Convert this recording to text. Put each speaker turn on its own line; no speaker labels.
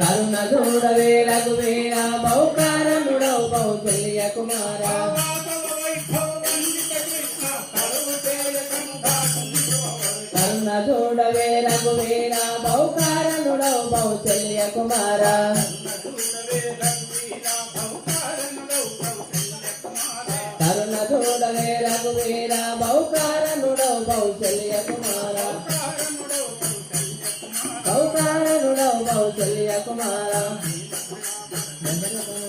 కరుణ చూడవే రఘువీర బహుకారణుడవు కౌశల్య కుమార. కరుణ చూడవే రఘువీర బహుకారణుడవు కౌశల్య కుమార. కరుణ చూడవే రఘువీర బహుకారణుడవు కౌశల్య కుమార. బహుకారణుడవు కౌశల్య